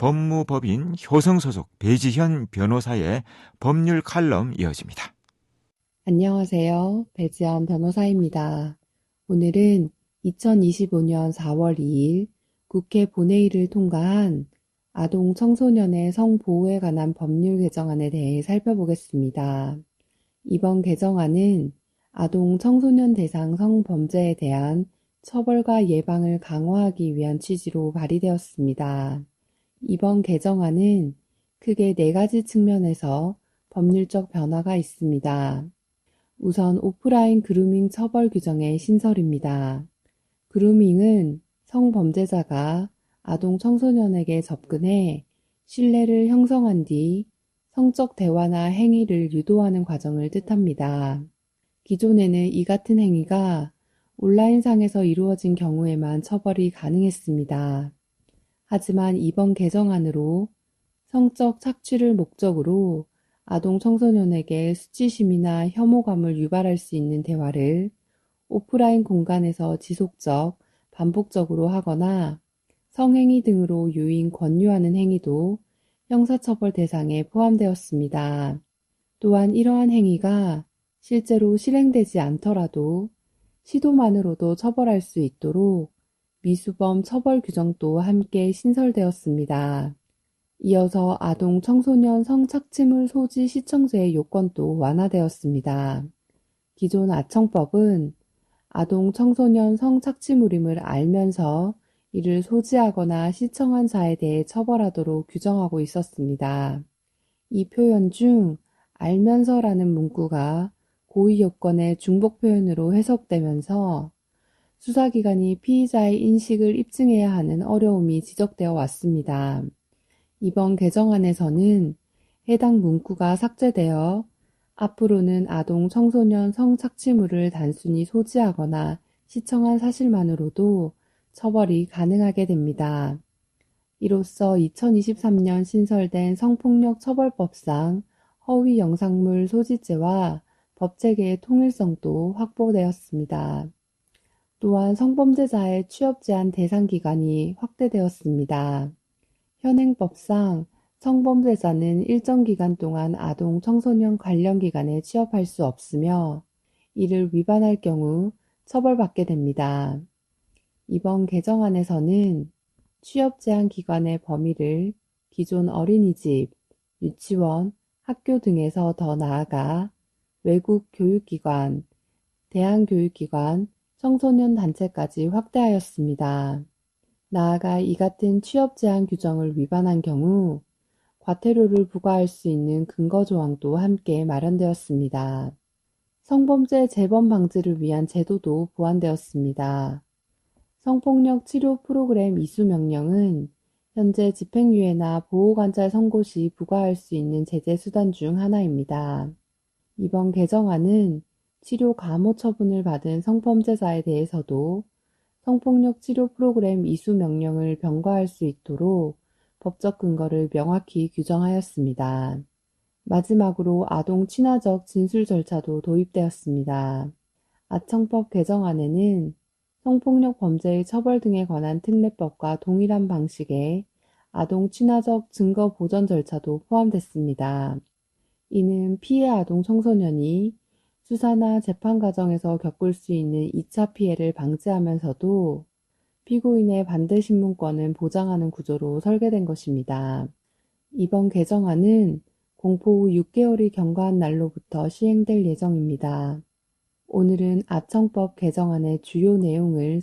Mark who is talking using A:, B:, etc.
A: 법무법인 효성 소속 배지현 변호사의 법률 칼럼 이어집니다.
B: 안녕하세요. 배지현 변호사입니다. 오늘은 2025년 4월 2일 국회 본회의를 통과한 아동 청소년의 성보호에 관한 법률 개정안에 대해 살펴보겠습니다. 이번 개정안은 아동 청소년 대상 성범죄에 대한 처벌과 예방을 강화하기 위한 취지로 발의되었습니다. 이번 개정안은 크게 네 가지 측면에서 법률적 변화가 있습니다. 우선 오프라인 그루밍 처벌 규정의 신설입니다. 그루밍은 성범죄자가 아동 청소년에게 접근해 신뢰를 형성한 뒤 성적 대화나 행위를 유도하는 과정을 뜻합니다. 기존에는 이 같은 행위가 온라인상에서 이루어진 경우에만 처벌이 가능했습니다. 하지만 이번 개정안으로 성적 착취를 목적으로 아동 청소년에게 수치심이나 혐오감을 유발할 수 있는 대화를 오프라인 공간에서 지속적, 반복적으로 하거나 성행위 등으로 유인 권유하는 행위도 형사처벌 대상에 포함되었습니다. 또한 이러한 행위가 실제로 실행되지 않더라도 시도만으로도 처벌할 수 있도록 미수범 처벌 규정도 함께 신설되었습니다. 이어서 아동 청소년 성착취물 소지 시청제의 요건도 완화되었습니다. 기존 아청법은 아동 청소년 성착취물임을 알면서 이를 소지하거나 시청한 자에 대해 처벌하도록 규정하고 있었습니다. 이 표현 중 알면서라는 문구가 고의 요건의 중복 표현으로 해석되면서 수사기관이 피의자의 인식을 입증해야 하는 어려움이 지적되어 왔습니다. 이번 개정안에서는 해당 문구가 삭제되어 앞으로는 아동 청소년 성착취물을 단순히 소지하거나 시청한 사실만으로도 처벌이 가능하게 됩니다. 이로써 2023년 신설된 성폭력 처벌법상 허위 영상물 소지죄와 법체계의 통일성도 확보되었습니다. 또한 성범죄자의 취업 제한 대상 기간이 확대되었습니다. 현행법상 성범죄자는 일정 기간 동안 아동 청소년 관련 기관에 취업할 수 없으며 이를 위반할 경우 처벌받게 됩니다. 이번 개정안에서는 취업 제한 기관의 범위를 기존 어린이집, 유치원, 학교 등에서 더 나아가 외국 교육기관, 대한교육기관, 청소년 단체까지 확대하였습니다. 나아가 이 같은 취업 제한 규정을 위반한 경우 과태료를 부과할 수 있는 근거 조항도 함께 마련되었습니다. 성범죄 재범 방지를 위한 제도도 보완되었습니다. 성폭력 치료 프로그램 이수 명령은 현재 집행유예나 보호관찰 선고 시 부과할 수 있는 제재 수단 중 하나입니다. 이번 개정안은 치료 감호 처분을 받은 성범죄자에 대해서도 성폭력 치료 프로그램 이수 명령을 병과할 수 있도록 법적 근거를 명확히 규정하였습니다. 마지막으로 아동 친화적 진술 절차도 도입되었습니다. 아청법 개정안에는 성폭력 범죄의 처벌 등에 관한 특례법과 동일한 방식의 아동 친화적 증거 보전 절차도 포함됐습니다. 이는 피해 아동 청소년이 수사나 재판 과정에서 겪을 수 있는 2차 피해를 방지하면서도 피고인의 반대 신문권은 보장하는 구조로 설계된 것입니다. 이번 개정안은 공포 후 6개월이 경과한 날로부터 시행될 예정입니다. 오늘은 아청법 개정안의 주요 내용을